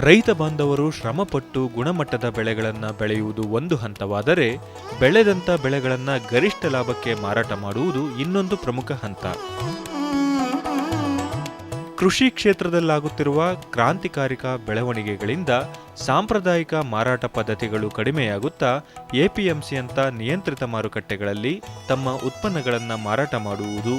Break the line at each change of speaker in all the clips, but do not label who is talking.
ರೈತ ಬಾಂಧವರು ಶ್ರಮಪಟ್ಟು ಗುಣಮಟ್ಟದ ಬೆಳೆಗಳನ್ನು ಬೆಳೆಯುವುದು ಒಂದು ಹಂತವಾದರೆ ಬೆಳೆದಂಥ ಬೆಳೆಗಳನ್ನು ಗರಿಷ್ಠ ಲಾಭಕ್ಕೆ ಮಾರಾಟ ಮಾಡುವುದು ಇನ್ನೊಂದು ಪ್ರಮುಖ ಹಂತ. ಕೃಷಿ ಕ್ಷೇತ್ರದಲ್ಲಾಗುತ್ತಿರುವ ಕ್ರಾಂತಿಕಾರಿಕ ಬೆಳವಣಿಗೆಗಳಿಂದ ಸಾಂಪ್ರದಾಯಿಕ ಮಾರಾಟ ಪದ್ಧತಿಗಳು ಕಡಿಮೆಯಾಗುತ್ತಾ ಎಪಿಎಂಸಿಯಂಥ ನಿಯಂತ್ರಿತ ಮಾರುಕಟ್ಟೆಗಳಲ್ಲಿ ತಮ್ಮ ಉತ್ಪನ್ನಗಳನ್ನು ಮಾರಾಟ ಮಾಡುವುದು,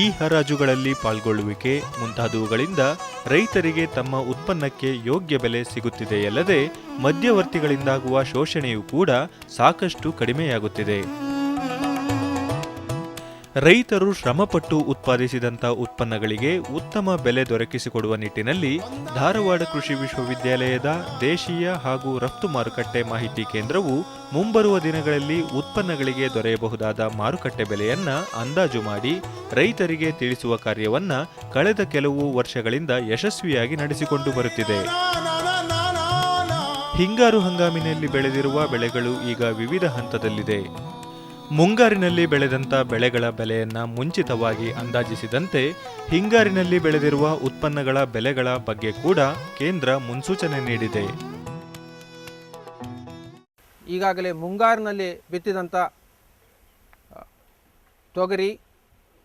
ಈ ಹರಾಜುಗಳಲ್ಲಿ ಪಾಲ್ಗೊಳ್ಳುವಿಕೆ ಮುಂತಾದವುಗಳಿಂದ ರೈತರಿಗೆ ತಮ್ಮ ಉತ್ಪನ್ನಕ್ಕೆ ಯೋಗ್ಯ ಬೆಲೆ ಸಿಗುತ್ತಿದೆಯಲ್ಲದೆ ಮಧ್ಯವರ್ತಿಗಳಿಂದಾಗುವ ಶೋಷಣೆಯೂ ಕೂಡ ಸಾಕಷ್ಟು ಕಡಿಮೆಯಾಗುತ್ತಿದೆ. ರೈತರು ಶ್ರಮಪಟ್ಟು ಉತ್ಪಾದಿಸಿದಂಥ ಉತ್ಪನ್ನಗಳಿಗೆ ಉತ್ತಮ ಬೆಲೆ ದೊರಕಿಸಿಕೊಡುವ ನಿಟ್ಟಿನಲ್ಲಿ ಧಾರವಾಡ ಕೃಷಿ ವಿಶ್ವವಿದ್ಯಾಲಯದ ದೇಶೀಯ ಹಾಗೂ ರಫ್ತು ಮಾರುಕಟ್ಟೆ ಮಾಹಿತಿ ಕೇಂದ್ರವು ಮುಂಬರುವ ದಿನಗಳಲ್ಲಿ ಉತ್ಪನ್ನಗಳಿಗೆ ದೊರೆಯಬಹುದಾದ ಮಾರುಕಟ್ಟೆ ಬೆಲೆಯನ್ನ ಅಂದಾಜು ಮಾಡಿ ರೈತರಿಗೆ ತಿಳಿಸುವ ಕಾರ್ಯವನ್ನ ಕಳೆದ ಕೆಲವು ವರ್ಷಗಳಿಂದ ಯಶಸ್ವಿಯಾಗಿ ನಡೆಸಿಕೊಂಡು ಬರುತ್ತಿದೆ. ಹಿಂಗಾರು ಹಂಗಾಮಿನಲ್ಲಿ ಬೆಳೆದಿರುವ ಬೆಳೆಗಳು ಈಗ ವಿವಿಧ ಹಂತದಲ್ಲಿದೆ. ಮುಂಗಾರಿನಲ್ಲಿ ಬೆಳೆದಂತ ಬೆಳೆಗಳ ಬೆಲೆಯನ್ನ ಮುಂಚಿತವಾಗಿ ಅಂದಾಜಿಸಿದಂತೆ ಹಿಂಗಾರಿನಲ್ಲಿ ಬೆಳೆದಿರುವ ಉತ್ಪನ್ನಗಳ ಬೆಲೆಗಳ ಬಗ್ಗೆ ಕೂಡ ಕೇಂದ್ರ ಮುನ್ಸೂಚನೆ ನೀಡಿದೆ.
ಈಗಾಗಲೇ ಮುಂಗಾರಿನಲ್ಲಿ ಬಿತ್ತಿದಂಥ ತೊಗರಿ,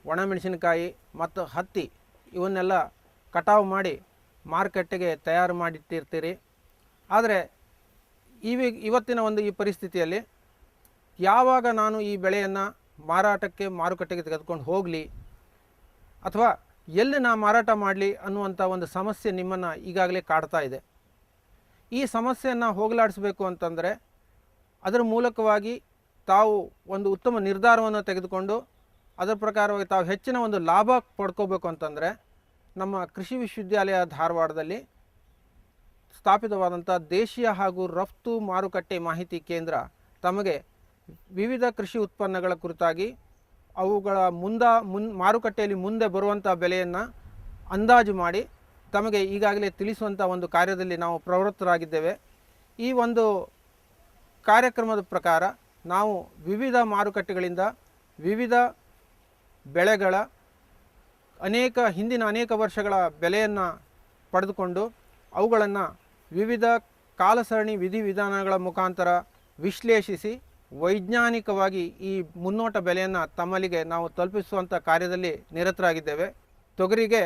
ಒಣಮೆಣಸಿನಕಾಯಿ ಮತ್ತು ಹತ್ತಿ ಇವನ್ನೆಲ್ಲ ಕಟಾವು ಮಾಡಿ ಮಾರುಕಟ್ಟೆಗೆ ತಯಾರು ಮಾಡಿಟ್ಟಿರ್ತೀರಿ. ಆದರೆ ಇವಿ, ಇವತ್ತಿನ ಒಂದು ಈ ಪರಿಸ್ಥಿತಿಯಲ್ಲಿ ಯಾವಾಗ ನಾನು ಈ ಬೆಳೆಯನ್ನು ಮಾರಾಟಕ್ಕೆ ಮಾರುಕಟ್ಟೆಗೆ ತೆಗೆದುಕೊಂಡು ಹೋಗಲಿ ಅಥವಾ ಎಲ್ಲಿ ನಾ ಮಾರಾಟ ಮಾಡಲಿ ಅನ್ನುವಂಥ ಒಂದು ಸಮಸ್ಯೆ ನಿಮ್ಮನ್ನು ಈಗಾಗಲೇ ಕಾಡ್ತಾ ಇದೆ. ಈ ಸಮಸ್ಯೆಯನ್ನು ಹೋಗಲಾಡಿಸಬೇಕು ಅಂತಂದರೆ ಅದರ ಮೂಲಕವಾಗಿ ತಾವು ಒಂದು ಉತ್ತಮ ನಿರ್ಧಾರವನ್ನು ತೆಗೆದುಕೊಂಡು ಅದರ ಪ್ರಕಾರವಾಗಿ ತಾವು ಹೆಚ್ಚಿನ ಒಂದು ಲಾಭ ಪಡ್ಕೋಬೇಕು ಅಂತಂದರೆ ನಮ್ಮ ಕೃಷಿ ವಿಶ್ವವಿದ್ಯಾಲಯ ಧಾರವಾಡದಲ್ಲಿ ಸ್ಥಾಪಿತವಾದಂಥ ದೇಶೀಯ ಹಾಗೂ ರಫ್ತು ಮಾರುಕಟ್ಟೆ ಮಾಹಿತಿ ಕೇಂದ್ರ ತಮಗೆ ವಿವಿಧ ಕೃಷಿ ಉತ್ಪನ್ನಗಳ ಕುರಿತಾಗಿ ಅವುಗಳ ಮುಂದ, ಮುನ್, ಮಾರುಕಟ್ಟೆಯಲ್ಲಿ ಮುಂದೆ ಬರುವಂಥ ಬೆಲೆಯನ್ನು ಅಂದಾಜು ಮಾಡಿ ತಮಗೆ ಈಗಾಗಲೇ ತಿಳಿಸುವಂಥ ಒಂದು ಕಾರ್ಯದಲ್ಲಿ ನಾವು ಪ್ರವೃತ್ತರಾಗಿದ್ದೇವೆ. ಈ ಒಂದು ಕಾರ್ಯಕ್ರಮದ ಪ್ರಕಾರ ನಾವು ವಿವಿಧ ಮಾರುಕಟ್ಟೆಗಳಿಂದ ವಿವಿಧ ಬೆಳೆಗಳ ಅನೇಕ, ಹಿಂದಿನ ಅನೇಕ ವರ್ಷಗಳ ಬೆಲೆಯನ್ನು ಪಡೆದುಕೊಂಡು ಅವುಗಳನ್ನು ವಿವಿಧ ಕಾಲಸರಣಿ ವಿಧಿವಿಧಾನಗಳ ಮುಖಾಂತರ ವಿಶ್ಲೇಷಿಸಿ ವೈಜ್ಞಾನಿಕವಾಗಿ ಈ ಮುನ್ನೋಟ ಬೆಲೆಯನ್ನು ತಮ್ಮಲ್ಲಿಗೆ ನಾವು ತಲುಪಿಸುವಂಥ ಕಾರ್ಯದಲ್ಲಿ ನಿರತರಾಗಿದ್ದೇವೆ. ತೊಗರಿಗೆ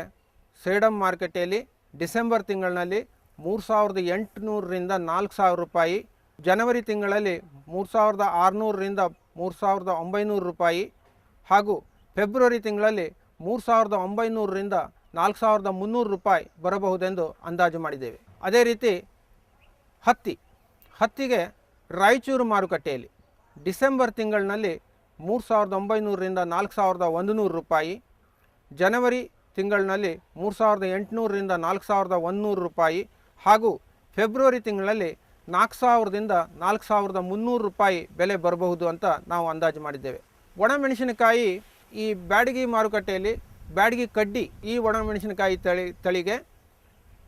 ಸೇಡಮ್ ಮಾರುಕಟ್ಟೆಯಲ್ಲಿ ಡಿಸೆಂಬರ್ ತಿಂಗಳಿನಲ್ಲಿ ಮೂರು ಸಾವಿರದ ಎಂಟುನೂರರಿಂದ ನಾಲ್ಕು ಸಾವಿರ ರೂಪಾಯಿ, ಜನವರಿ ತಿಂಗಳಲ್ಲಿ ಮೂರು ಸಾವಿರದ ಆರುನೂರರಿಂದ ಮೂರು ಸಾವಿರದ ಒಂಬೈನೂರು ರೂಪಾಯಿ ಹಾಗೂ ಫೆಬ್ರವರಿ ತಿಂಗಳಲ್ಲಿ ಮೂರು ಸಾವಿರದ ಒಂಬೈನೂರರಿಂದ ನಾಲ್ಕು ಸಾವಿರದ ಮುನ್ನೂರು ರೂಪಾಯಿ ಬರಬಹುದೆಂದು ಅಂದಾಜು ಮಾಡಿದ್ದೇವೆ. ಅದೇ ರೀತಿ ಹತ್ತಿ, ಹತ್ತಿಗೆ ರಾಯಚೂರು ಮಾರುಕಟ್ಟೆಯಲ್ಲಿ ಡಿಸೆಂಬರ್ ತಿಂಗಳಿನಲ್ಲಿ ಮೂರು ಸಾವಿರದ ಒಂಬೈನೂರರಿಂದ ನಾಲ್ಕು ಸಾವಿರದ ಒಂದು ನೂರು ರೂಪಾಯಿ, ಜನವರಿ ತಿಂಗಳಿನಲ್ಲಿ ಮೂರು ಸಾವಿರದ ಎಂಟುನೂರರಿಂದ ನಾಲ್ಕು ಸಾವಿರದ ಒಂದುನೂರು ರೂಪಾಯಿ ಹಾಗೂ ಫೆಬ್ರವರಿ ತಿಂಗಳಲ್ಲಿ ನಾಲ್ಕು ಸಾವಿರದಿಂದ ನಾಲ್ಕು ಸಾವಿರದ ಮುನ್ನೂರು ರೂಪಾಯಿ ಬೆಲೆ ಬರಬಹುದು ಅಂತ ನಾವು ಅಂದಾಜು ಮಾಡಿದ್ದೇವೆ. ಒಣಮೆಣಸಿನಕಾಯಿ ಈ ಬ್ಯಾಡಗಿ ಮಾರುಕಟ್ಟೆಯಲ್ಲಿ ಬ್ಯಾಡಗಿ ಕಡ್ಡಿ ಈ ಒಣಮೆಣಸಿನಕಾಯಿ ತಳಿ, ತಳಿಗೆ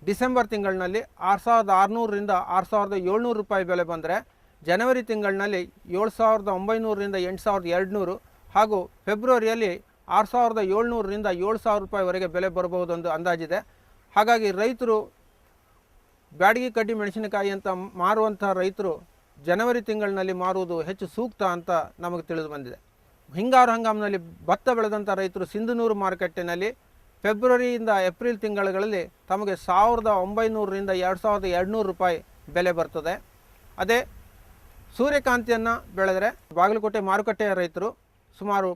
ಡಿಸೆಂಬರ್ ತಿಂಗಳಿನಲ್ಲಿ ಆರು ಸಾವಿರದ ಆರುನೂರರಿಂದ ಆರು ಸಾವಿರದ ಏಳ್ನೂರು ರೂಪಾಯಿ ಬೆಲೆ ಬಂದರೆ ಜನವರಿ ತಿಂಗಳಿನಲ್ಲಿ ಏಳು ಸಾವಿರದ ಒಂಬೈನೂರರಿಂದ ಎಂಟು ಸಾವಿರದ ಎರಡುನೂರು ಹಾಗೂ ಫೆಬ್ರವರಿಯಲ್ಲಿ ಆರು ಸಾವಿರದ ಏಳ್ನೂರರಿಂದ ಏಳು ಸಾವಿರ ರೂಪಾಯಿವರೆಗೆ ಬೆಲೆ ಬರಬಹುದೊಂದು ಅಂದಾಜಿದೆ. ಹಾಗಾಗಿ ರೈತರು ಬ್ಯಾಡಗಿ ಕಡ್ಡಿ ಮೆಣಸಿನಕಾಯಿ ಅಂತ ಮಾರುವಂಥ ರೈತರು ಜನವರಿ ತಿಂಗಳಿನಲ್ಲಿ ಮಾರುವುದು ಹೆಚ್ಚು ಸೂಕ್ತ ಅಂತ ನಮಗೆ ತಿಳಿದು ಬಂದಿದೆ. ಹಿಂಗಾರು ಹಂಗಾಮಿನಲ್ಲಿ ಭತ್ತ ಬೆಳೆದಂಥ ರೈತರು ಸಿಂಧನೂರು ಮಾರುಕಟ್ಟೆನಲ್ಲಿ ಫೆಬ್ರವರಿಯಿಂದ ಏಪ್ರಿಲ್ ತಿಂಗಳುಗಳಲ್ಲಿ ತಮಗೆ ಸಾವಿರದ ಒಂಬೈನೂರರಿಂದ ಎರಡು ಸಾವಿರದ ಎರಡುನೂರು ರೂಪಾಯಿ ಬೆಲೆ ಬರ್ತದೆ. ಅದೇ ಸೂರ್ಯಕಾಂತಿಯನ್ನು ಬೆಳೆದರೆ ಬಾಗಲಕೋಟೆ ಮಾರುಕಟ್ಟೆಯ ರೈತರು ಸುಮಾರು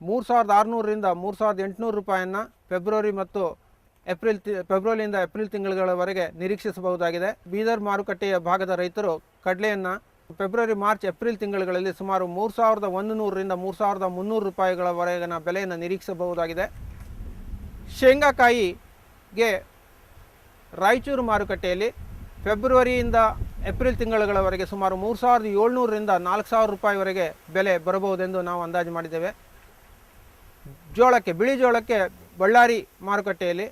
ಮೂರು ಸಾವಿರದ ಆರುನೂರರಿಂದ ಮೂರು ಸಾವಿರದ ಎಂಟುನೂರು ರೂಪಾಯಿಯನ್ನು ಫೆಬ್ರವರಿ ಮತ್ತು ಏಪ್ರಿಲ್ ತಿ, ಫೆಬ್ರವರಿಯಿಂದ ಏಪ್ರಿಲ್ ತಿಂಗಳುಗಳವರೆಗೆ ನಿರೀಕ್ಷಿಸಬಹುದಾಗಿದೆ. ಬೀದರ್ ಮಾರುಕಟ್ಟೆಯ ಭಾಗದ ರೈತರು ಕಡಲೆಯನ್ನು ಫೆಬ್ರವರಿ, ಮಾರ್ಚ್, ಏಪ್ರಿಲ್ ತಿಂಗಳುಗಳಲ್ಲಿ ಸುಮಾರು ಮೂರು ಸಾವಿರದ ಒಂದು ನೂರರಿಂದ ಮೂರು ಸಾವಿರದ ಮುನ್ನೂರು ರೂಪಾಯಿಗಳವರೆಗಿನ ಬೆಲೆಯನ್ನು ನಿರೀಕ್ಷಿಸಬಹುದಾಗಿದೆ. ಶೇಂಗಾಕಾಯಿಗೆ ರಾಯಚೂರು ಮಾರುಕಟ್ಟೆಯಲ್ಲಿ ಫೆಬ್ರವರಿಯಿಂದ ಏಪ್ರಿಲ್ ತಿಂಗಳವರೆಗೆ ಸುಮಾರು ಮೂರು ಸಾವಿರದ ಏಳ್ನೂರರಿಂದ ನಾಲ್ಕು ಸಾವಿರ ರೂಪಾಯಿವರೆಗೆ ಬೆಲೆ ಬರಬಹುದೆಂದು ನಾವು ಅಂದಾಜು ಮಾಡಿದ್ದೇವೆ. ಜೋಳಕ್ಕೆ, ಬಿಳಿ ಜೋಳಕ್ಕೆ ಬಳ್ಳಾರಿ ಮಾರುಕಟ್ಟೆಯಲ್ಲಿ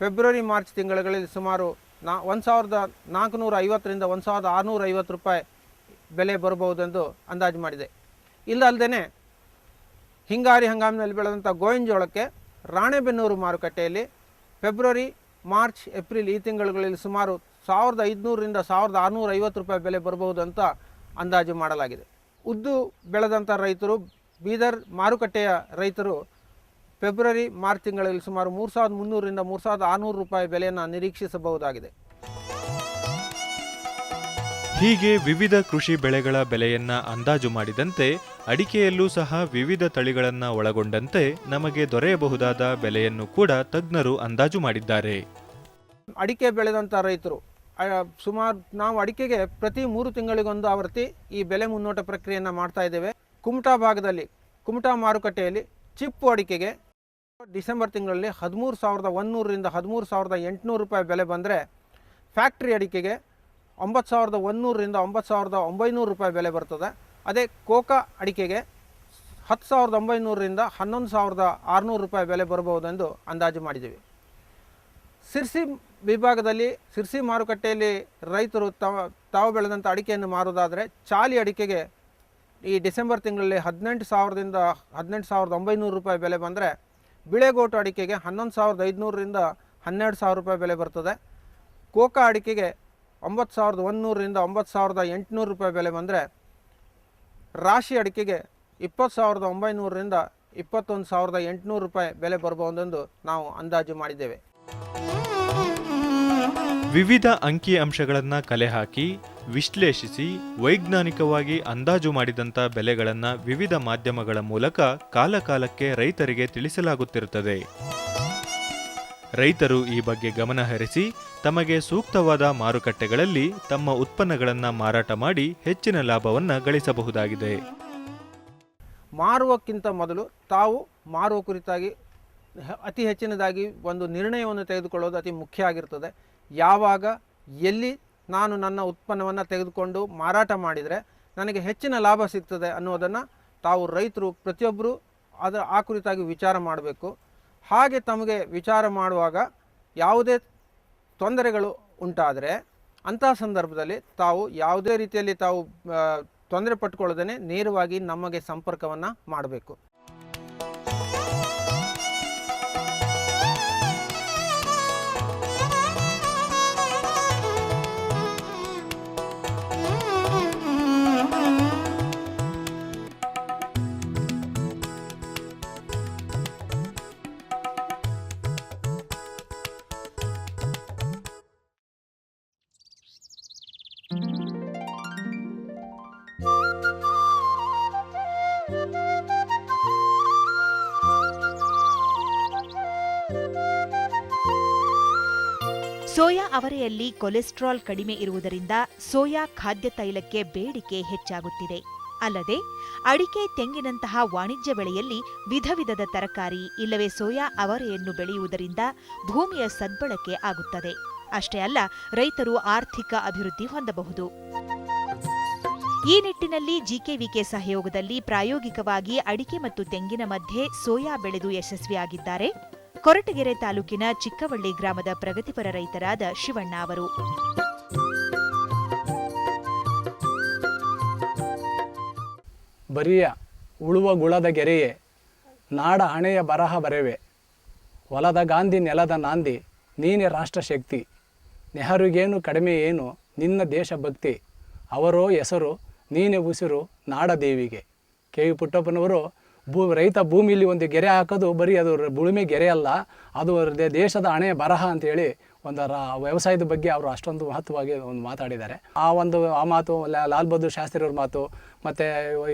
ಫೆಬ್ರವರಿ, ಮಾರ್ಚ್ ತಿಂಗಳುಗಳಲ್ಲಿ ಸುಮಾರು ನಾ, ಒಂದು ಸಾವಿರದ ನಾಲ್ಕುನೂರ ಐವತ್ತರಿಂದ ಒಂದು ಸಾವಿರದ ಆರುನೂರ ಐವತ್ತು ರೂಪಾಯಿ ಬೆಲೆ ಬರಬಹುದೆಂದು ಅಂದಾಜು ಮಾಡಿದೆ. ಇಲ್ಲದಲ್ಲದೆ ಹಿಂಗಾರಿ ಹಂಗಾಮಿನಲ್ಲಿ ಬೆಳೆದಂಥ ಗೋವಿನ ಜೋಳಕ್ಕೆ ರಾಣೆಬೆನ್ನೂರು ಮಾರುಕಟ್ಟೆಯಲ್ಲಿ ಫೆಬ್ರವರಿ, ಮಾರ್ಚ್, ಏಪ್ರಿಲ್ ಈ ತಿಂಗಳುಗಳಲ್ಲಿ ಸುಮಾರು ಸಾವಿರದ ಐದುನೂರರಿಂದ ಸಾವಿರದ ಆರುನೂರ ಐವತ್ತು ರೂಪಾಯಿ ಬೆಲೆ ಬರಬಹುದು ಅಂತ ಅಂದಾಜು ಮಾಡಲಾಗಿದೆ. ಉದ್ದು ಬೆಳೆದಂಥ ರೈತರು ಬೀದರ್ ಮಾರುಕಟ್ಟೆಯ ರೈತರು ಫೆಬ್ರವರಿ ಮಾರ್ಚ್ ತಿಂಗಳಲ್ಲಿ ಸುಮಾರು ಮೂರು ಸಾವಿರದ ಮುನ್ನೂರರಿಂದ ಮೂರು ಸಾವಿರದ ಆರುನೂರು ರೂಪಾಯಿ ಬೆಲೆಯನ್ನು ನಿರೀಕ್ಷಿಸಬಹುದಾಗಿದೆ.
ಹೀಗೆ ವಿವಿಧ ಕೃಷಿ ಬೆಳೆಗಳ ಬೆಲೆಯನ್ನ ಅಂದಾಜು ಮಾಡಿದಂತೆ ಅಡಿಕೆಯಲ್ಲೂ ಸಹ ವಿವಿಧ ತಳಿಗಳನ್ನ ಒಳಗೊಂಡಂತೆ ನಮಗೆ ದೊರೆಯಬಹುದಾದ ಬೆಲೆಯನ್ನು ಕೂಡ ತಜ್ಞರು ಅಂದಾಜು ಮಾಡಿದ್ದಾರೆ.
ಅಡಿಕೆ ಬೆಳೆದಂಥ ರೈತರು ಸುಮಾರು ನಾವು ಅಡಿಕೆಗೆ ಪ್ರತಿ ಮೂರು ತಿಂಗಳಿಗೊಂದು ಆವೃತ್ತಿ ಈ ಬೆಲೆ ಮುನ್ನೋಟ ಪ್ರಕ್ರಿಯೆಯನ್ನು ಮಾಡ್ತಾ ಇದ್ದೇವೆ. ಕುಮಟಾ ಭಾಗದಲ್ಲಿ, ಕುಮಟಾ ಮಾರುಕಟ್ಟೆಯಲ್ಲಿ ಚಿಪ್ಪು ಅಡಿಕೆಗೆ ಡಿಸೆಂಬರ್ ತಿಂಗಳಲ್ಲಿ ಹದಿಮೂರು ಸಾವಿರದ ಒಂದೂರರಿಂದ ಹದಿಮೂರು ಸಾವಿರದ ಎಂಟುನೂರು ರೂಪಾಯಿ ಬೆಲೆ ಬಂದರೆ ಫ್ಯಾಕ್ಟ್ರಿ ಅಡಿಕೆಗೆ ಒಂಬತ್ತು ಸಾವಿರದ ಒಂದೂರರಿಂದ ಒಂಬತ್ತು ಸಾವಿರದ ಒಂಬೈನೂರು ರೂಪಾಯಿ ಬೆಲೆ ಬರ್ತದೆ. ಅದೇ ಕೋಕಾ ಅಡಿಕೆಗೆ ಹತ್ತು ಸಾವಿರದ ಒಂಬೈನೂರರಿಂದ ಹನ್ನೊಂದು ಸಾವಿರದ ಆರುನೂರು ರೂಪಾಯಿ ಬೆಲೆ ಬರಬಹುದೆಂದು ಅಂದಾಜು ಮಾಡಿದ್ದೀವಿ. ಸಿರ್ಸಿ ವಿಭಾಗದಲ್ಲಿ ಸಿರ್ಸಿ ಮಾರುಕಟ್ಟೆಯಲ್ಲಿ ರೈತರು ತಾವ, ತಾವು ಬೆಳೆದಂಥ ಅಡಿಕೆಯನ್ನು ಮಾರುವುದಾದರೆ ಚಾಲಿ ಅಡಿಕೆಗೆ ಈ ಡಿಸೆಂಬರ್ ತಿಂಗಳಲ್ಲಿ ಹದಿನೆಂಟು ಸಾವಿರದಿಂದ ಹದಿನೆಂಟು ಸಾವಿರದ ಒಂಬೈನೂರು ರೂಪಾಯಿ ಬೆಲೆ ಬಂದರೆ ಬಿಳೆಗೋಟು ಅಡಿಕೆಗೆ ಹನ್ನೊಂದು ಸಾವಿರದ ಐದುನೂರರಿಂದ ಹನ್ನೆರಡು ಸಾವಿರ ರೂಪಾಯಿ ಬೆಲೆ ಬರ್ತದೆ. ಕೋಕಾ ಅಡಿಕೆಗೆ ಒಂಬತ್ತು ಸಾವಿರದ ಒಂದುನೂರರಿಂದ ಒಂಬತ್ತು ಸಾವಿರದ ಎಂಟುನೂರು ರೂಪಾಯಿ ಬೆಲೆ ಬಂದರೆ ರಾಶಿ ಅಡಿಕೆಗೆ ಇಪ್ಪತ್ತು ಸಾವಿರದ ಒಂಬೈನೂರರಿಂದ ಇಪ್ಪತ್ತೊಂದು ಸಾವಿರದ ಎಂಟುನೂರು ರೂಪಾಯಿ ಬೆಲೆ ಬರಬಹುದೆಂದು ನಾವು ಅಂದಾಜು ಮಾಡಿದ್ದೇವೆ.
ವಿವಿಧ ಅಂಕಿ ಅಂಶಗಳನ್ನು ಕಲೆ ಹಾಕಿ, ವಿಶ್ಲೇಷಿಸಿ, ವೈಜ್ಞಾನಿಕವಾಗಿ ಅಂದಾಜು ಮಾಡಿದಂಥ ಬೆಲೆಗಳನ್ನು ವಿವಿಧ ಮಾಧ್ಯಮಗಳ ಮೂಲಕ ಕಾಲಕಾಲಕ್ಕೆ ರೈತರಿಗೆ ತಿಳಿಸಲಾಗುತ್ತಿರುತ್ತದೆ. ರೈತರು ಈ ಬಗ್ಗೆ ಗಮನ ಹರಿಸಿ, ತಮಗೆ ಸೂಕ್ತವಾದ ಮಾರುಕಟ್ಟೆಗಳಲ್ಲಿ ತಮ್ಮ ಉತ್ಪನ್ನಗಳನ್ನು ಮಾರಾಟ ಮಾಡಿ ಹೆಚ್ಚಿನ ಲಾಭವನ್ನು ಗಳಿಸಬಹುದಾಗಿದೆ.
ಮಾರುವಕ್ಕಿಂತ ಮೊದಲು ತಾವು ಮಾರುವ ಕುರಿತಾಗಿ, ಅತಿ ಹೆಚ್ಚಿನದಾಗಿ ಒಂದು ನಿರ್ಣಯವನ್ನು ತೆಗೆದುಕೊಳ್ಳೋದು ಅತಿ ಮುಖ್ಯ ಆಗಿರ್ತದೆ. ಯಾವಾಗ, ಎಲ್ಲಿ ನಾನು ನನ್ನ ಉತ್ಪನ್ನವನ್ನು ತೆಗೆದುಕೊಂಡು ಮಾರಾಟ ಮಾಡಿದರೆ ನನಗೆ ಹೆಚ್ಚಿನ ಲಾಭ ಸಿಗ್ತದೆ ಅನ್ನೋದನ್ನು ತಾವು ರೈತರು ಪ್ರತಿಯೊಬ್ಬರು ಅದರ ಆ ಕುರಿತಾಗಿ ವಿಚಾರ ಮಾಡಬೇಕು. ಹಾಗೆ ತಮಗೆ ವಿಚಾರ ಮಾಡುವಾಗ ಯಾವುದೇ ತೊಂದರೆಗಳು ಉಂಟಾದರೆ ಅಂತಹ ಸಂದರ್ಭದಲ್ಲಿ ತಾವು ಯಾವುದೇ ರೀತಿಯಲ್ಲಿ ತಾವು ತೊಂದರೆ ಪಟ್ಕೊಳ್ಳೋದೇ ನೇರವಾಗಿ ನಮಗೆ ಸಂಪರ್ಕವನ್ನು ಮಾಡಬೇಕು.
ಸೋಯಾ ಅವರೆಯಲ್ಲಿ ಕೊಲೆಸ್ಟ್ರಾಲ್ ಕಡಿಮೆ ಇರುವುದರಿಂದ ಸೋಯಾ ಖಾದ್ಯ ತೈಲಕ್ಕೆ ಬೇಡಿಕೆ ಹೆಚ್ಚಾಗುತ್ತಿದೆ. ಅಲ್ಲದೆ, ಅಡಿಕೆ ತೆಂಗಿನಂತಹ ವಾಣಿಜ್ಯ ಬೆಳೆಯಲ್ಲಿ ವಿಧ ವಿಧದ ತರಕಾರಿ ಇಲ್ಲವೇ ಸೋಯಾ ಅವರೆಯನ್ನು ಬೆಳೆಯುವುದರಿಂದ ಭೂಮಿಯ ಸದ್ಬಳಕೆ ಆಗುತ್ತದೆ. ಅಷ್ಟೇ ಅಲ್ಲ, ರೈತರು ಆರ್ಥಿಕ ಅಭಿವೃದ್ಧಿ ಹೊಂದಬಹುದು. ಈ ನಿಟ್ಟಿನಲ್ಲಿ ಜಿಕೆವಿಕೆ ಸಹಯೋಗದಲ್ಲಿ ಪ್ರಾಯೋಗಿಕವಾಗಿ ಅಡಿಕೆ ಮತ್ತು ತೆಂಗಿನ ಮಧ್ಯೆ ಸೋಯಾ ಬೆಳೆದು ಯಶಸ್ವಿಯಾಗಿದ್ದಾರೆ. ಕೊರಟಗೆರೆ ತಾಲೂಕಿನ ಚಿಕ್ಕವಳ್ಳಿ ಗ್ರಾಮದ ಪ್ರಗತಿಪರ ರೈತರಾದ ಶಿವಣ್ಣ ಅವರು.
ಬರಿಯ ಉಳುವ ಗುಳದ ಗೆರೆಯೇ, ನಾಡ ಹಣೆಯ ಬರಹ ಬರೆವೆ. ಹೊಲದ ಗಾಂಧಿ ನೆಲದ ನಾಂದಿ, ನೀನೇ ರಾಷ್ಟ್ರಶಕ್ತಿ. ನೆಹರುಗೇನು ಕಡಿಮೆ ಏನು, ನಿನ್ನ ದೇಶಭಕ್ತಿ ಅವರೋ ಹೆಸರು, ನೀನೇ ಉಸಿರು ನಾಡದೇವಿಗೆ ಕೆ ವಿ ಪುಟ್ಟಪ್ಪನವರು ಭೂ, ರೈತ ಭೂಮಿಯಲ್ಲಿ ಒಂದು ಗೆರೆ ಹಾಕೋದು ಬರೀ ಅದು ಭೂಮಿ ಗೆರೆ ಅಲ್ಲ, ಅದು ದೇಶದ ಹಣೆ ಬರಹ ಅಂತೇಳಿ ಒಂದು ರಾ, ವ್ಯವಸಾಯದ ಬಗ್ಗೆ ಅವರು ಅಷ್ಟೊಂದು ಮಹತ್ವವಾಗಿ ಒಂದು ಮಾತಾಡಿದ್ದಾರೆ. ಆ ಒಂದು, ಆ ಮಾತು ಲಾಲ್ ಬಹದ್ದೂರ್ ಶಾಸ್ತ್ರಿ ಅವ್ರ ಮಾತು, ಮತ್ತು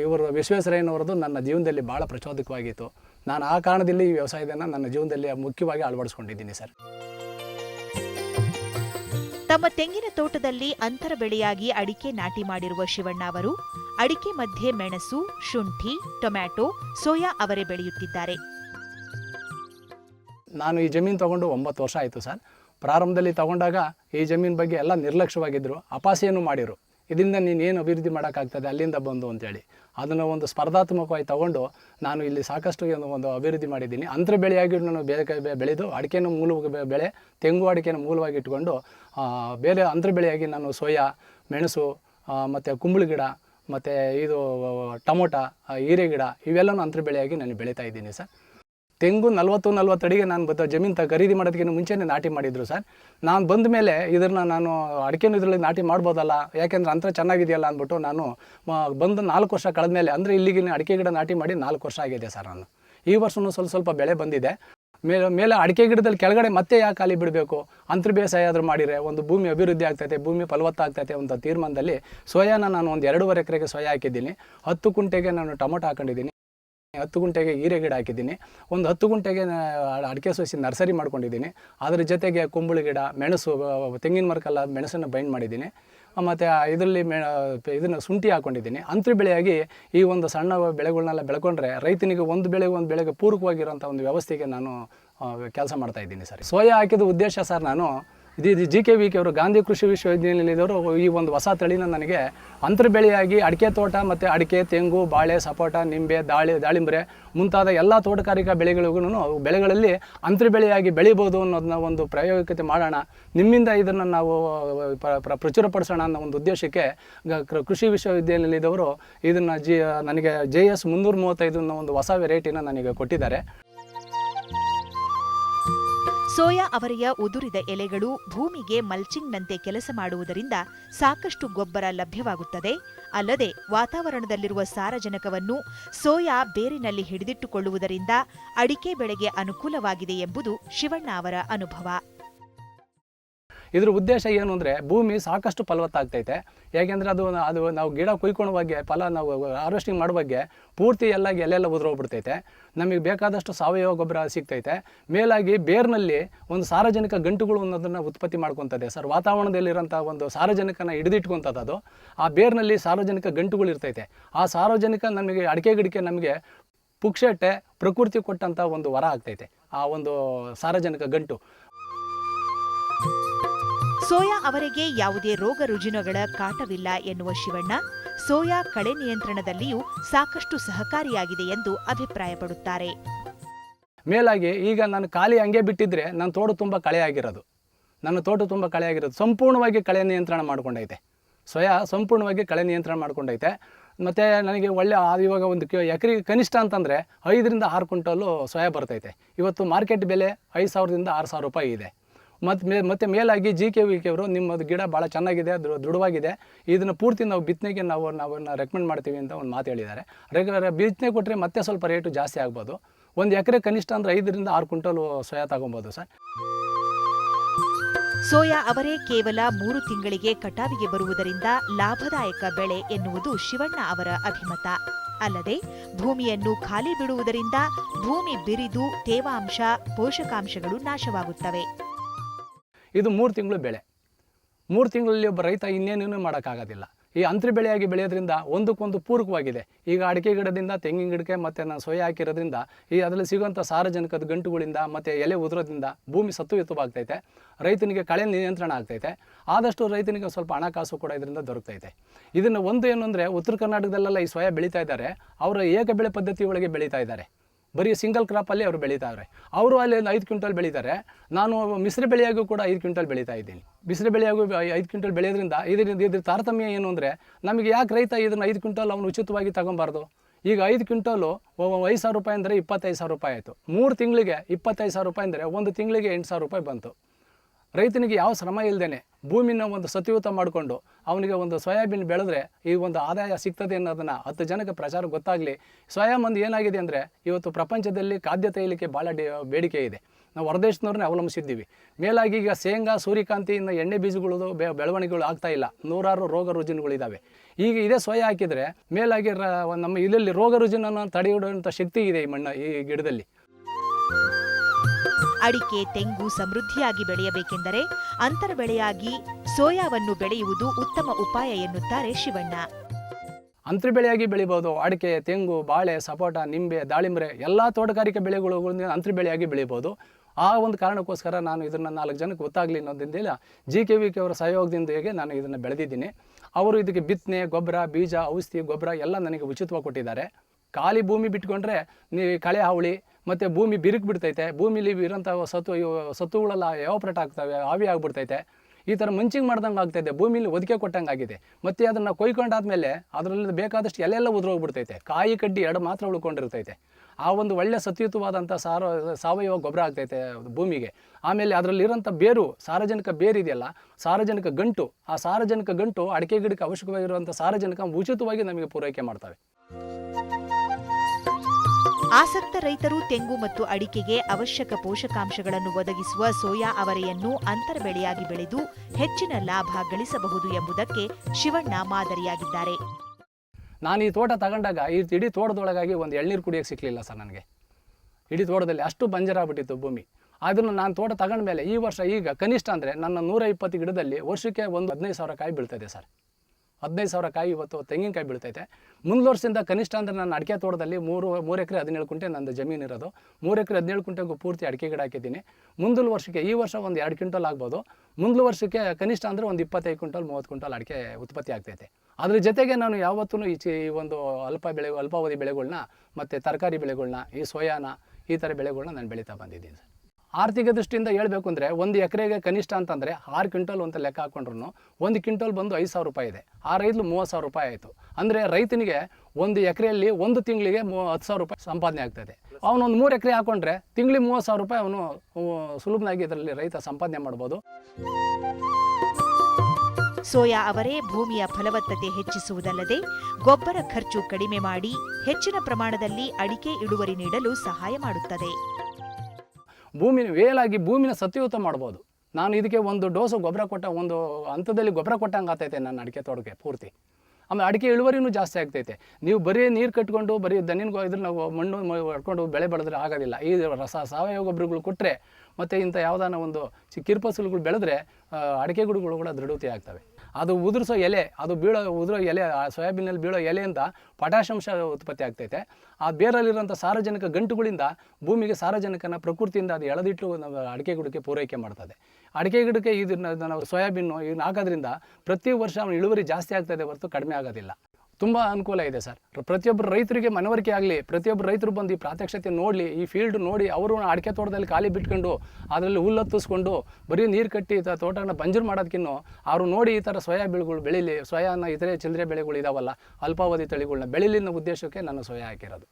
ಇವರು ವಿಶ್ವೇಶ್ವರಯ್ಯನವರದ್ದು ನನ್ನ ಜೀವನದಲ್ಲಿ ಭಾಳ ಪ್ರಚೋದಕವಾಗಿತ್ತು. ನಾನು ಆ ಕಾರಣದಲ್ಲಿ ಈ ವ್ಯವಸಾಯದನ್ನು ನನ್ನ ಜೀವನದಲ್ಲಿ ಮುಖ್ಯವಾಗಿ ಅಳವಡಿಸ್ಕೊಂಡಿದ್ದೀನಿ ಸರ್.
ತಮ್ಮ ತೆಂಗಿನ ತೋಟದಲ್ಲಿ ಅಂತರ ಬೆಳೆಯಾಗಿ ಅಡಿಕೆ ನಾಟಿ ಮಾಡಿರುವ ಶಿವಣ್ಣ ಅವರು ಅಡಿಕೆ ಮಧ್ಯೆ ಮೆಣಸು, ಶುಂಠಿ, ಟೊಮ್ಯಾಟೊ, ಸೋಯಾ ಅವರೇ ಬೆಳೆಯುತ್ತಿದ್ದಾರೆ.
ನಾನು ಈ ಜಮೀನು ತಗೊಂಡು ಒಂಬತ್ತು ವರ್ಷ ಆಯಿತು ಸರ್. ಪ್ರಾರಂಭದಲ್ಲಿ ತಗೊಂಡಾಗ ಈ ಜಮೀನು ಬಗ್ಗೆ ಎಲ್ಲ ನಿರ್ಲಕ್ಷ್ಯವಾಗಿದ್ದರು ಅಪಾಸೆಯನ್ನು ಮಾಡಿದರು ಇದರಿಂದ ನೀನು ಏನು ಅಭಿವೃದ್ಧಿ ಮಾಡೋಕ್ಕಾಗ್ತದೆ, ಅಲ್ಲಿಂದ ಬಂದು ಅಂತೇಳಿ. ಅದನ್ನು ಒಂದು ಸ್ಪರ್ಧಾತ್ಮಕವಾಗಿ ತಗೊಂಡು ನಾನು ಇಲ್ಲಿ ಸಾಕಷ್ಟು ಏನು ಒಂದು ಅಭಿವೃದ್ಧಿ ಮಾಡಿದ್ದೀನಿ. ಅಂತರ ಬೆಳೆಯಾಗಿ ನಾನು ಬೇರೆ ಬೆಳೆದು ಅಡಿಕೆನ ಮೂಲ ಬೆಳೆ, ತೆಂಗು ಅಡಿಕೆನ ಮೂಲವಾಗಿ ಇಟ್ಕೊಂಡು ಬೇರೆ ಅಂತರ ಬೆಳೆಯಾಗಿ ನಾನು ಸೋಯಾ, ಮೆಣಸು ಮತ್ತು ಕುಂಬಳ ಗಿಡ, ಮತ್ತು ಇದು, ಟೊಮೊಟ ಹೀರೆ ಗಿಡ ಇವೆಲ್ಲನೂ ಅಂತರ ಬೆಳೆಯಾಗಿ ನಾನು ಬೆಳೀತಾ ಇದ್ದೀನಿ ಸರ್. ತೆಂಗು ನಲ್ವತ್ತು ನಲ್ವತ್ತು ಅಡಿಗೆ ನಾನು ಬತ್ತ ಜಮೀನು ತ ಖರೀದಿ ಮಾಡೋದಕ್ಕಿಂತ ಮುಂಚೆನೇ ನಾಟಿ ಮಾಡಿದ್ರು ಸರ್. ನಾನು ಬಂದ ಮೇಲೆ ಇದನ್ನು ನಾನು ಅಡಿಕೆನೂ ಇದರಲ್ಲಿ ನಾಟಿ ಮಾಡ್ಬೋದಲ್ಲ, ಯಾಕೆಂದ್ರೆ ಅಂತರ ಚೆನ್ನಾಗಿದೆಯಲ್ಲ ಅಂದ್ಬಿಟ್ಟು ನಾನು ಬಂದು ನಾಲ್ಕು ವರ್ಷ ಕಳೆದ ಮೇಲೆ, ಅಂದರೆ ಇಲ್ಲಿಗೆ ಅಡಿಕೆ ಗಿಡ ನಾಟಿ ಮಾಡಿ ನಾಲ್ಕು ವರ್ಷ ಆಗಿದೆ ಸರ್ ನಾನು. ಈ ವರ್ಷವೂ ಸ್ವಲ್ಪ ಸ್ವಲ್ಪ ಬೆಳೆ ಬಂದಿದೆ. ಮೇಲೆ ಮೇಲೆ ಅಡಿಕೆ ಗಿಡದಲ್ಲಿ ಕೆಳಗಡೆ ಮತ್ತೆ ಯಾಕೆ ಖಾಲಿ ಬಿಡಬೇಕು? ಅಂತರ ಬೇಸಾಯ ಆದರೂ ಮಾಡಿದರೆ ಒಂದು ಭೂಮಿ ಅಭಿವೃದ್ಧಿ ಆಗ್ತೈತೆ, ಭೂಮಿ ಫಲವತ್ತಾಗ್ತೈತೆ ಅಂತ ತೀರ್ಮಾನದಲ್ಲಿ ಸೋಯಾನ ನಾನು ಒಂದು ಎರಡೂವರೆ ಎಕರೆಗೆ ಸೋಯಾ ಹಾಕಿದ್ದೀನಿ. ಹತ್ತು ಕುಂಟೆಗೆ ನಾನು ಟೊಮೊಟೊ ಹಾಕೊಂಡಿದ್ದೀನಿ. ಹತ್ತು ಗುಂಟೆಗೆ ಹೀರೆ ಗಿಡ ಹಾಕಿದ್ದೀನಿ. ಒಂದು ಹತ್ತು ಗುಂಟೆಗೆ ಅಡಿಕೆ ಸೋಸಿ ನರ್ಸರಿ ಮಾಡ್ಕೊಂಡಿದ್ದೀನಿ. ಅದ್ರ ಜೊತೆಗೆ ಕುಂಬಳಿ ಗಿಡ, ಮೆಣಸು ತೆಂಗಿನ ಮರಕಲ್ಲ ಮೆಣಸನ್ನು ಬೈಂಡ್ ಮಾಡಿದ್ದೀನಿ. ಮತ್ತು ಇದರಲ್ಲಿ ಮೆ ಇದನ್ನು ಶುಂಠಿ ಹಾಕ್ಕೊಂಡಿದ್ದೀನಿ ಅಂತರ ಬೆಳೆಯಾಗಿ ಈ ಒಂದು ಸಣ್ಣ ಬೆಳೆಗಳನ್ನೆಲ್ಲ ಬೆಳ್ಕೊಂಡ್ರೆ ರೈತನಿಗೆ ಒಂದು ಬೆಳೆಗೆ ಒಂದು ಬೆಳೆಗೆ ಪೂರಕವಾಗಿರೋಂಥ ಒಂದು ವ್ಯವಸ್ಥೆಗೆ ನಾನು ಕೆಲಸ ಮಾಡ್ತಾ ಇದ್ದೀನಿ ಸರ್. ಸೋಯಾ ಹಾಕಿದ ಉದ್ದೇಶ ಸರ್ ನಾನು ಇದು ಜಿ ಕೆ ವಿ ಕೆ ಅವರು ಗಾಂಧಿ ಕೃಷಿ ವಿಶ್ವವಿದ್ಯಾನಿಲಯದವರು ಈ ಒಂದು ಹೊಸ ತಳಿನ ನನಗೆ ಅಂತರ ಬೆಳೆಯಾಗಿ ಅಡಿಕೆ ತೋಟ ಮತ್ತು ಅಡಿಕೆ, ತೆಂಗು, ಬಾಳೆ, ಸಪೋಟ, ನಿಂಬೆ, ದಾಳಿ ದಾಳಿಂಬರೆ ಮುಂತಾದ ಎಲ್ಲ ತೋಟಗಾರಿಕಾ ಬೆಳೆಗಳಿಗೂ ಬೆಳೆಗಳಲ್ಲಿ ಅಂತರ ಬೆಳೆಯಾಗಿ ಬೆಳಿಬೋದು ಅನ್ನೋದನ್ನ ಒಂದು ಪ್ರಾಯೋಗಿಕತೆ ಮಾಡೋಣ. ನಿಮ್ಮಿಂದ ಇದನ್ನು ನಾವು, ಪ್ರ- ಪ್ರ- ಪ್ರಚುರಪಡಿಸೋಣ ಅನ್ನೋ ಒಂದು ಉದ್ದೇಶಕ್ಕೆ ಕೃಷಿ ವಿಶ್ವವಿದ್ಯಾನಿಲಯದವರು ಇದನ್ನು ಜಿ, ನನಗೆ ಜೆ ಎಸ್ ಮುನ್ನೂರ ಮೂವತ್ತೈದು ಅನ್ನೋ ಒಂದು ಹೊಸ ವೆರೈಟಿನ ನನಗೆ ಕೊಟ್ಟಿದ್ದಾರೆ.
ಸೋಯಾ ಅವರೆಯ ಉದುರಿದ ಎಲೆಗಳು ಭೂಮಿಗೆ ಮಲ್ಚಿಂಗ್ನಂತೆ ಕೆಲಸ ಮಾಡುವುದರಿಂದ ಸಾಕಷ್ಟು ಗೊಬ್ಬರ ಲಭ್ಯವಾಗುತ್ತದೆ. ಅಲ್ಲದೆ ವಾತಾವರಣದಲ್ಲಿರುವ ಸಾರಜನಕವನ್ನು ಸೋಯಾ ಬೇರಿನಲ್ಲಿ ಹಿಡಿದಿಟ್ಟುಕೊಳ್ಳುವುದರಿಂದ ಅಡಿಕೆ ಬೆಳೆಗೆ ಅನುಕೂಲವಾಗಿದೆ ಎಂಬುದು ಶಿವಣ್ಣ ಅವರ ಅನುಭವ.
ಇದ್ರ ಉದ್ದೇಶ ಏನು ಅಂದರೆ ಭೂಮಿ ಸಾಕಷ್ಟು ಫಲವತ್ತಾಗ್ತೈತೆ. ಯಾಕೆಂದರೆ ಅದು ಅದು ನಾವು ಗಿಡ ಕುಯ್ಕೊಳ್ಳುವಾಗೆ ಫಲ ನಾವು ಹಾರ್ವೆಸ್ಟಿಂಗ್ ಬಗ್ಗೆ ಪೂರ್ತಿ ಎಲ್ಲ ಎಲೆಲ್ಲ ಉದುರೋಗ್ಬಿಡ್ತೈತೆ. ನಮಗೆ ಬೇಕಾದಷ್ಟು ಸಾವಯವ ಗೊಬ್ಬರ ಸಿಗ್ತೈತೆ. ಮೇಲಾಗಿ ಬೇರ್ನಲ್ಲಿ ಒಂದು ಸಾರ್ವಜನಿಕ ಗಂಟುಗಳು ಅನ್ನೋದನ್ನು ಉತ್ಪತ್ತಿ ಮಾಡ್ಕೊತದೆ. ಸರ್ ವಾತಾವರಣದಲ್ಲಿರೋಂಥ ಒಂದು ಸಾರ್ವಜನಿಕನ ಹಿಡಿದಿಟ್ಕೊತದ್ದು ಅದು. ಆ ಬೇರ್ನಲ್ಲಿ ಸಾರ್ವಜನಿಕ ಗಂಟುಗಳು ಇರ್ತೈತೆ. ಆ ಸಾರ್ವಜನಿಕ ನಮಗೆ ಅಡಿಕೆ ಗಿಡಕ್ಕೆ ನಮಗೆ ಪುಕ್ಷಟ್ಟೆ ಪ್ರಕೃತಿ ಕೊಟ್ಟಂಥ ಒಂದು ವರ ಆಗ್ತೈತೆ. ಆ ಒಂದು ಸಾರ್ವಜನಿಕ ಗಂಟು.
ಸೋಯಾ ಅವರಿಗೆ ಯಾವುದೇ ರೋಗ ರುಜಿನಗಳ ಕಾಟವಿಲ್ಲ ಎನ್ನುವ ಶಿವಣ್ಣ, ಸೋಯಾ ಕಳೆ ನಿಯಂತ್ರಣದಲ್ಲಿಯೂ ಸಾಕಷ್ಟು ಸಹಕಾರಿಯಾಗಿದೆ ಎಂದು ಅಭಿಪ್ರಾಯಪಡುತ್ತಾರೆ.
ಮೇಲಾಗಿ ಈಗ ನಾನು ಖಾಲಿ ಹಂಗೆ ಬಿಟ್ಟಿದ್ರೆ ನನ್ನ ತೋಟ ತುಂಬ ಕಳೆಯಾಗಿರೋದು ನನ್ನ ತೋಟ ತುಂಬ ಕಳೆಯಾಗಿರೋದು ಸಂಪೂರ್ಣವಾಗಿ ಕಳೆ ನಿಯಂತ್ರಣ ಮಾಡ್ಕೊಂಡೈತೆ. ಸೋಯಾ ಸಂಪೂರ್ಣವಾಗಿ ಕಳೆ ನಿಯಂತ್ರಣ ಮಾಡ್ಕೊಂಡೈತೆ. ಮತ್ತು ನನಗೆ ಒಳ್ಳೆ ಇವಾಗ ಒಂದು ಎಕರೆಗೆ ಕನಿಷ್ಠ ಅಂತಂದರೆ ಐದರಿಂದ ಆರು ಕ್ವಿಂಟಲ್ಲು ಸೋಯಾ ಬರ್ತೈತೆ. ಇವತ್ತು ಮಾರ್ಕೆಟ್ ಬೆಲೆ ಐದು ಸಾವಿರದಿಂದ ಆರು ಸಾವಿರ ರೂಪಾಯಿ ಇದೆ. ಮತ್ತು ಮೇ ಮತ್ತು ಮೇಲಾಗಿ ಜಿ ಕೆ ವಿ ಕೆ ಅವರು ನಿಮ್ಮದು ಗಿಡ ಭಾಳ ಚೆನ್ನಾಗಿದೆ, ದೃ- ದೃಢವಾಗಿದೆ. ಇದನ್ನು ಪೂರ್ತಿ ನಾವು ಬಿತ್ತನೆಗೆ ನಾವು ನಾವು ರೆಕಮೆಂಡ್ ಮಾಡ್ತೀವಿ ಅಂತ ಒಂದು ಮಾತು ಹೇಳಿದ್ದಾರೆ. ರೆಗ್ಯುಲರ್ ಬಿತ್ತನೆ ಕೊಟ್ಟರೆ ಮತ್ತೆ ಸ್ವಲ್ಪ ರೇಟು ಜಾಸ್ತಿ ಆಗ್ಬೋದು. ಒಂದು ಎಕರೆ ಕನಿಷ್ಠ ಅಂದರೆ ಐದರಿಂದ ಆರು ಕ್ವಿಂಟಲು ಸೋಯಾ ತಗೊಬೋದು ಸರ್.
ಸೋಯಾ ಅವರೇ ಕೇವಲ ಮೂರು ತಿಂಗಳಿಗೆ ಕಟಾವಿಗೆ ಬರುವುದರಿಂದ ಲಾಭದಾಯಕ ಬೆಳೆ ಎನ್ನುವುದು ಶಿವಣ್ಣ ಅವರ ಅಭಿಮತ. ಅಲ್ಲದೆ ಭೂಮಿಯನ್ನು ಖಾಲಿ ಬಿಡುವುದರಿಂದ ಭೂಮಿ ಬಿರಿದು ತೇವಾಂಶ, ಪೋಷಕಾಂಶಗಳು ನಾಶವಾಗುತ್ತವೆ.
ಇದು ಮೂರು ತಿಂಗಳು ಬೆಳೆ. ಮೂರು ತಿಂಗಳಲ್ಲಿ ಒಬ್ಬ ರೈತ ಇನ್ನೇನೇನು ಮಾಡೋಕ್ಕಾಗೋದಿಲ್ಲ. ಈ ಅಂತರ ಬೆಳೆಯಾಗಿ ಬೆಳೆಯೋದ್ರಿಂದ ಒಂದಕ್ಕೊಂದು ಪೂರಕವಾಗಿದೆ. ಈಗ ಅಡಿಕೆ ಗಿಡದಿಂದ, ತೆಂಗಿನ ಗಿಡಕ್ಕೆ ಮತ್ತು ನಾನು ಸೋಯಾ ಹಾಕಿರೋದ್ರಿಂದ, ಈ ಅದರಲ್ಲಿ ಸಿಗುವಂಥ ಸಾರಜನಕದ ಗಂಟುಗಳಿಂದ ಮತ್ತು ಎಲೆ ಉದುರೋದ್ರಿಂದ ಭೂಮಿ ಸತ್ವಯುತವಾಗ್ತೈತೆ ರೈತನಿಗೆ ಕಳೆ ನಿಯಂತ್ರಣ ಆಗ್ತೈತೆ. ಆದಷ್ಟು ರೈತನಿಗೆ ಸ್ವಲ್ಪ ಹಣಕಾಸು ಕೂಡ ಇದರಿಂದ ದೊರಕ್ತೈತೆ. ಇದನ್ನು ಒಂದು ಏನು ಅಂದರೆ ಉತ್ತರ ಕರ್ನಾಟಕದಲ್ಲೆಲ್ಲ ಈ ಸೋಯಾ ಬೆಳೀತಾ ಇದ್ದಾರೆ. ಅವರ ಏಕ ಬೆಳೆ ಪದ್ಧತಿ ಒಳಗೆ ಬೆಳೀತಾ ಇದ್ದಾರೆ. ಬರೀ ಸಿಂಗಲ್ ಕ್ರಾಪಲ್ಲಿ ಅವರು ಬೆಳೀತಾವ್ರೆ. ಅವರು ಅಲ್ಲಿ ಒಂದು ಐದು ಕ್ವಿಂಟಲ್ ಬೆಳೀತಾರೆ. ನಾನು ಮಿಶ್ರ ಬೆಳೆಯಾಗೂ ಕೂಡ ಐದು ಕ್ವಿಂಟಲ್ ಬೆಳೀತಾ ಇದ್ದೀನಿ. ಮಿಶ್ರ ಬೆಳೆಯಾಗೂ ಐದು ಕ್ವಿಂಟಲ್ ಬೆಳೆಯೋದ್ರಿಂದ ಇದರಿಂದ ಇದ್ರ ತಾರತಮ್ಯ ಏನು ಅಂದರೆ ನಮಗೆ ಯಾಕೆ ರೈತ ಇದನ್ನು ಐದು ಕ್ವಿಂಟಲ್ ಅವನು ಉಚಿತವಾಗಿ ತಗೊಬಾರ್ದು? ಈಗ ಐದು ಕ್ವಿಂಟಲು ಐದು ಸಾವಿರ ರೂಪಾಯಿ ಅಂದರೆ ಇಪ್ಪತ್ತೈದು ಸಾವಿರ ರೂಪಾಯಿ ಆಯಿತು. ಮೂರು ತಿಂಗಳಿಗೆ ಇಪ್ಪತ್ತೈದು ಸಾವಿರ ರೂಪಾಯಿ ಅಂದರೆ ಒಂದು ತಿಂಗಳಿಗೆ ಎಂಟು ಸಾವಿರ ರೂಪಾಯಿ ಬಂತು. ರೈತನಿಗೆ ಯಾವ ಶ್ರಮ ಇಲ್ಲದೇನೆ ಭೂಮಿನ ಒಂದು ಸತಿಯುತ ಮಾಡಿಕೊಂಡು ಅವನಿಗೆ ಒಂದು ಸೋಯಾಬೀನ್ ಬೆಳೆದ್ರೆ ಈ ಒಂದು ಆದಾಯ ಸಿಗ್ತದೆ ಅನ್ನೋದನ್ನು ಹತ್ತು ಜನಕ್ಕೆ ಪ್ರಚಾರ ಗೊತ್ತಾಗಲಿ. ಸ್ವಯಂ ಒಂದು ಏನಾಗಿದೆ ಅಂದರೆ ಇವತ್ತು ಪ್ರಪಂಚದಲ್ಲಿ ಖಾದ್ಯ ತೈಲಕ್ಕೆ ಭಾಳ ಬೇಡಿಕೆ ಇದೆ. ನಾವು ಹೊರದೇಶದವ್ರನ್ನೇ ಅವಲಂಬಿಸಿದ್ದೀವಿ. ಮೇಲಾಗಿ ಈಗ ಶೇಂಗಾ ಸೂರ್ಯಕಾಂತಿ ಇನ್ನು ಎಣ್ಣೆ ಬೀಜಗಳು ಬೆ, ಬೆಳವಣಿಗೆಗಳು ಆಗ್ತಾ ಇಲ್ಲ. ನೂರಾರು ರೋಗ ರುಜಿನಗಳಿದ್ದಾವೆ ಈಗ ಇದೇ ಸೋಯಾ ಹಾಕಿದರೆ ಮೇಲಾಗಿ ನಮ್ಮ ಇದರಲ್ಲಿ ರೋಗ ರುಜಿನನ್ನು ತಡೆಯಿಡುವಂಥ ಶಕ್ತಿ ಇದೆ ಈ ಮಣ್ಣ, ಈ ಗಿಡದಲ್ಲಿ.
ಅಡಿಕೆ, ತೆಂಗು ಸಮೃದ್ಧಿಯಾಗಿ ಬೆಳೆಯಬೇಕೆಂದರೆ ಅಂತರ ಬೆಳೆಯಾಗಿ ಸೋಯಾವನ್ನು ಬೆಳೆಯುವುದು ಉತ್ತಮ ಉಪಾಯ ಎನ್ನುತ್ತಾರೆ ಶಿವಣ್ಣ.
ಅಂತರ ಬೆಳೆಯಾಗಿ ಬೆಳಿಬೋದು ಅಡಿಕೆ, ತೆಂಗು, ಬಾಳೆ, ಸಪೋಟ, ನಿಂಬೆ, ದಾಳಿಂಬರೆ, ಎಲ್ಲ ತೋಟಗಾರಿಕೆ ಬೆಳೆಗಳು ಅಂತರ ಬೆಳೆಯಾಗಿ ಬೆಳಿಬೋದು ಆ ಒಂದು ಕಾರಣಕ್ಕೋಸ್ಕರ ನಾನು ಇದನ್ನು ನಾಲ್ಕು ಜನಕ್ಕೆ ಗೊತ್ತಾಗಲಿ ಅನ್ನೋದ್ರಿಂದ ಜಿ ಕೆ ವಿ ಕೆ ಅವರ ಸಹಯೋಗದಿಂದಾಗೆ ನಾನು ಇದನ್ನು ಬೆಳೆದಿದ್ದೀನಿ. ಅವರು ಇದಕ್ಕೆ ಬಿತ್ತನೆ, ಗೊಬ್ಬರ, ಬೀಜ, ಔಷಧಿ, ಗೊಬ್ಬರ ಎಲ್ಲ ನನಗೆ ಉಚಿತವಾಗಿ ಕೊಟ್ಟಿದ್ದಾರೆ. ಖಾಲಿ ಭೂಮಿ ಬಿಟ್ಕೊಂಡ್ರೆ ನೀವು ಕಳೆ ಹಾವಳಿ ಮತ್ತು ಭೂಮಿ ಬಿರುಕು ಬಿಡ್ತೈತೆ. ಭೂಮಿಲಿ ಇರೋಂಥ ಸತ್ತು ಸತ್ತುಗಳೆಲ್ಲ ಪ್ರೇಟ್ ಆಗ್ತವೆ, ಆವಿ ಆಗ್ಬಿಡ್ತೈತೆ. ಈ ಥರ ಮಂಚಿಂಗ್ ಮಾಡ್ದಂಗೆ ಆಗ್ತೈತೆ. ಭೂಮಿಲಿ ಒದಿಕೆ ಕೊಟ್ಟಂಗೆ ಆಗಿದೆ. ಮತ್ತು ಅದನ್ನು ಕೊಯ್ಕೊಂಡಾದ್ಮೇಲೆ ಅದರಲ್ಲಿ ಬೇಕಾದಷ್ಟು ಎಲೆಲ್ಲ ಉದುರೋಗ್ಬಿಡ್ತೈತೆ. ಕಾಯಿ ಕಡ್ಡಿ ಎರಡು ಮಾತ್ರ ಉಳ್ಕೊಂಡಿರ್ತೈತೆ. ಆ ಒಂದು ಒಳ್ಳೆ ಸತ್ಯುತವಾದಂಥ ಸಾರ, ಸಾವಯವ ಗೊಬ್ಬರ ಆಗ್ತೈತೆ ಭೂಮಿಗೆ. ಆಮೇಲೆ ಅದರಲ್ಲಿರೋಂಥ ಬೇರು, ಸಾರಜನಕ ಬೇರು ಇದೆಯಲ್ಲ, ಸಾರಜನಕ ಗಂಟು, ಆ ಸಾರಜನಕ ಗಂಟು ಅಡಿಕೆ ಗಿಡಕ್ಕೆ ಅವಶ್ಯಕವಾಗಿರುವಂಥ ಸಾರಜನಕ ಉಚಿತವಾಗಿ ನಮಗೆ ಪೂರೈಕೆ ಮಾಡ್ತವೆ.
ಆಸಕ್ತ ರೈತರು ತೆಂಗು ಮತ್ತು ಅಡಿಕೆಗೆ ಅವಶ್ಯಕ ಪೋಷಕಾಂಶಗಳನ್ನು ಒದಗಿಸುವ ಸೋಯಾ ಅವರೆಯನ್ನು ಅಂತರ ಬೆಳೆಯಾಗಿ ಬೆಳೆದು ಹೆಚ್ಚಿನ ಲಾಭ ಗಳಿಸಬಹುದು ಎಂಬುದಕ್ಕೆ ಶಿವಣ್ಣ ಮಾದರಿಯಾಗಿದ್ದಾರೆ.
ನಾನು ಈ ತೋಟ ತಗೊಂಡಾಗ ಈ ಇಡೀ ತೋಟದೊಳಗಾಗಿ ಒಂದು ಎಳ್ನೀರು ಕುಡಿಯೋಕ್ಕೆ ಸಿಕ್ಕಲಿಲ್ಲ ಸರ್ ನನಗೆ. ಇಡೀ ತೋಟದಲ್ಲಿ ಅಷ್ಟು ಬಂಜರಾಗ್ಬಿಟ್ಟಿತ್ತು ಭೂಮಿ. ಅದನ್ನು ನಾನು ತೋಟ ತಗೊಂಡ ಮೇಲೆ ಈ ವರ್ಷ ಈಗ ಕನಿಷ್ಠ ಅಂದರೆ ನನ್ನ ನೂರ ಇಪ್ಪತ್ತು ಗಿಡದಲ್ಲಿ ವರ್ಷಕ್ಕೆ ಒಂದು ಹದಿನೈದು ಸಾವಿರ ಕಾಯಿ ಬೀಳ್ತದೆ ಸರ್. ಹದಿನೈದು ಸಾವಿರ ಕಾಯಿ ಇವತ್ತು ತೆಂಗಿನಕಾಯಿ ಬೀಳ್ತೈತೆ. ಮುಂದಿನ ವರ್ಷದಿಂದ ಕನಿಷ್ಠ ಅಂದರೆ ನಾನು ಅಡಿಕೆ ತೋಟದಲ್ಲಿ ಮೂರು ಮೂರು ಎಕರೆ ಹದಿನೇಳು ಕುಂಟೆ ನಂದು ಜಮೀನು ಇರೋದು. ಮೂರು ಎಕರೆ ಹದಿನೇಳು ಕುಂಟೆಗೂ ಪೂರ್ತಿ ಅಡಿಕೆ ಗಿಡ ಹಾಕಿದ್ದೀನಿ. ಮುಂದಿನ ವರ್ಷಕ್ಕೆ, ಈ ವರ್ಷ ಒಂದು ಎರಡು ಕ್ವಿಂಟಲ್ ಆಗ್ಬೋದು. ಮುಂದಿನ ವರ್ಷಕ್ಕೆ ಕನಿಷ್ಠ ಅಂದರೆ ಒಂದು ಇಪ್ಪತ್ತೈದು ಕ್ವಿಂಟಲ್, ಮೂವತ್ತು ಕ್ವಿಂಟಲ್ ಅಡಿಕೆ ಉತ್ಪತ್ತಿ ಆಗ್ತೈತೆ. ಅದ್ರ ಜೊತೆಗೆ ನಾನು ಯಾವತ್ತೂ ಈ ಒಂದು ಅಲ್ಪ ಬೆಳೆ, ಅಲ್ಪಾವಧಿ ಬೆಳೆಗಳನ್ನ ಮತ್ತು ತರಕಾರಿ ಬೆಳೆಗಳನ್ನ ಈ ಸೋಯಾನ, ಈ ಥರ ಬೆಳೆಗಳನ್ನ ನಾನು ಬೆಳೀತಾ ಬಂದಿದ್ದೀನಿ ಸರ್. ಆರ್ಥಿಕ ದೃಷ್ಟಿಯಿಂದ ಹೇಳಬೇಕು ಅಂದರೆ ಒಂದು ಎಕರೆಗೆ ಕನಿಷ್ಠ ಅಂತಂದರೆ ಆರು ಕ್ವಿಂಟಲ್ ಅಂತ ಲೆಕ್ಕ ಹಾಕೊಂಡ್ರು ಒಂದು ಕ್ವಿಂಟಲ್ ಬಂದು ಐದು ಸಾವಿರ ರೂಪಾಯಿ ಇದೆ. ಆ ರೈತಲು ಮೂವತ್ತು ಸಾವಿರ ರೂಪಾಯಿ ಆಯಿತು. ಅಂದರೆ ರೈತನಿಗೆ ಒಂದು ಎಕರೆಯಲ್ಲಿ ಒಂದು ತಿಂಗಳಿಗೆ ಮೂ ಹತ್ತು ಸಾವಿರ ರೂಪಾಯಿ ಸಂಪಾದನೆ ಆಗ್ತದೆ. ಅವನೊಂದು ಮೂರು ಎಕರೆ ಹಾಕೊಂಡ್ರೆ ತಿಂಗಳಿಗೆ ಮೂವತ್ತು ಸಾವಿರ ರೂಪಾಯಿ ಅವನು ಸುಲಭನಾಗಿ ಇದರಲ್ಲಿ ರೈತ ಸಂಪಾದನೆ ಮಾಡ್ಬೋದು.
ಸೋಯಾ ಅವರೇ ಭೂಮಿಯ ಫಲವತ್ತತೆ ಹೆಚ್ಚಿಸುವುದಲ್ಲದೆ ಗೊಬ್ಬರ ಖರ್ಚು ಕಡಿಮೆ ಮಾಡಿ ಹೆಚ್ಚಿನ ಪ್ರಮಾಣದಲ್ಲಿ ಅಡಿಕೆ ಇಳುವರಿ ನೀಡಲು ಸಹಾಯ ಮಾಡುತ್ತದೆ.
ಭೂಮಿನ ವೇಲಾಗಿ ಭೂಮಿನ ಸತ್ಯಯುತ ಮಾಡ್ಬೋದು. ನಾನು ಇದಕ್ಕೆ ಒಂದು ಡೋಸು ಗೊಬ್ಬರ ಕೊಟ್ಟ ಒಂದು ಹಂತದಲ್ಲಿ ಗೊಬ್ಬರ ಕೊಟ್ಟಂಗೆ ಆಗ್ತೈತೆ ನನ್ನ ಅಡಿಕೆ ತೋಟಕ್ಕೆ ಪೂರ್ತಿ. ಆಮೇಲೆ ಅಡಿಕೆ ಇಳುವರಿನೂ ಜಾಸ್ತಿ ಆಗ್ತೈತೆ. ನೀವು ಬರೀ ನೀರು ಕಟ್ಕೊಂಡು ಬರೀ ದನಿನ ಇದ್ರೆ ನಾವು ಮಣ್ಣು ಹಡ್ಕೊಂಡು ಬೆಳೆ ಬೆಳೆದ್ರೆ ಆಗೋದಿಲ್ಲ. ಈ ರಸ ಸಾವಯವ ಗೊಬ್ಬರಗಳು ಕೊಟ್ಟರೆ ಮತ್ತು ಇಂಥ ಯಾವುದಾನ ಒಂದು ಚಿಕ್ಕಿರ್ಪಸುಗಳು ಬೆಳೆದ್ರೆ ಅಡಿಕೆ ಗಿಡಗಳು ಕೂಡ ದೃಢತೆ ಆಗ್ತವೆ. ಅದು ಉದುರಿಸೋ ಎಲೆ, ಅದು ಬೀಳೋ, ಉದುರೋ ಎಲೆ, ಆ ಸೋಯಾಬೀನಲ್ಲಿ ಬೀಳೋ ಎಲೆಯಿಂದ ಪಟಾಶಾಂಶ ಉತ್ಪತ್ತಿ ಆಗ್ತೈತೆ. ಆ ಬೇರಲ್ಲಿರುವಂಥ ಸಾರಜನಕ ಗಂಟುಗಳಿಂದ ಭೂಮಿಗೆ ಸಾರಜನಕನ ಪ್ರಕೃತಿಯಿಂದ ಅದು ಎಳೆದಿಟ್ಟು ನಾವು ಅಡಿಕೆ ಗಿಡಕ್ಕೆ ಪೂರೈಕೆ ಮಾಡ್ತದೆ. ಅಡಿಕೆ ಗಿಡಕ್ಕೆ ಇದನ್ನು ನಾವು ಸೋಯಾಬೀನು ಇದನ್ನ ಹಾಕೋದ್ರಿಂದ ಪ್ರತಿ ವರ್ಷ ಅವ್ನ ಇಳುವರಿ ಜಾಸ್ತಿ ಆಗ್ತದೆ ಹೊರತು ಕಡಿಮೆ ಆಗೋದಿಲ್ಲ. ತುಂಬ ಅನುಕೂಲ ಇದೆ ಸರ್. ಪ್ರತಿಯೊಬ್ಬರು ರೈತರಿಗೆ ಮನವರಿಕೆ ಆಗಲಿ ಪ್ರತಿಯೊಬ್ಬರು ರೈತರು ಬಂದು ಈ ಪ್ರಾತ್ಯಕ್ಷತೆ ನೋಡಲಿ, ಈ ಫೀಲ್ಡ್ ನೋಡಿ ಅವರು ಅಡಿಕೆ ತೋಟದಲ್ಲಿ ಖಾಲಿ ಬಿಟ್ಕೊಂಡು, ಅದರಲ್ಲಿ ಹುಲ್ಲು ಹತ್ತಿಸ್ಕೊಂಡು ಬರೀ ನೀರು ಕಟ್ಟಿ ತೋಟನ ಬಂಜರು ಮಾಡೋದಕ್ಕಿನ್ನು ಅವರು ನೋಡಿ ಈ ಥರ ಸೋಯಾ ಬೆಳೆಗಳು ಬೆಳೀಲಿ ಅನ್ನ ಇತರೆ ಚಿಲ್ಲರೆ ಬೆಳೆಗಳು ಇದಾವಲ್ಲ, ಅಲ್ಪಾವಧಿ ತಳಿಗಳನ್ನ ಬೆಳೀಲಿ ಅನ್ನೋ ಉದ್ದೇಶಕ್ಕೆ ನಾನು ಸೋಯಾ ಹಾಕಿರೋದು.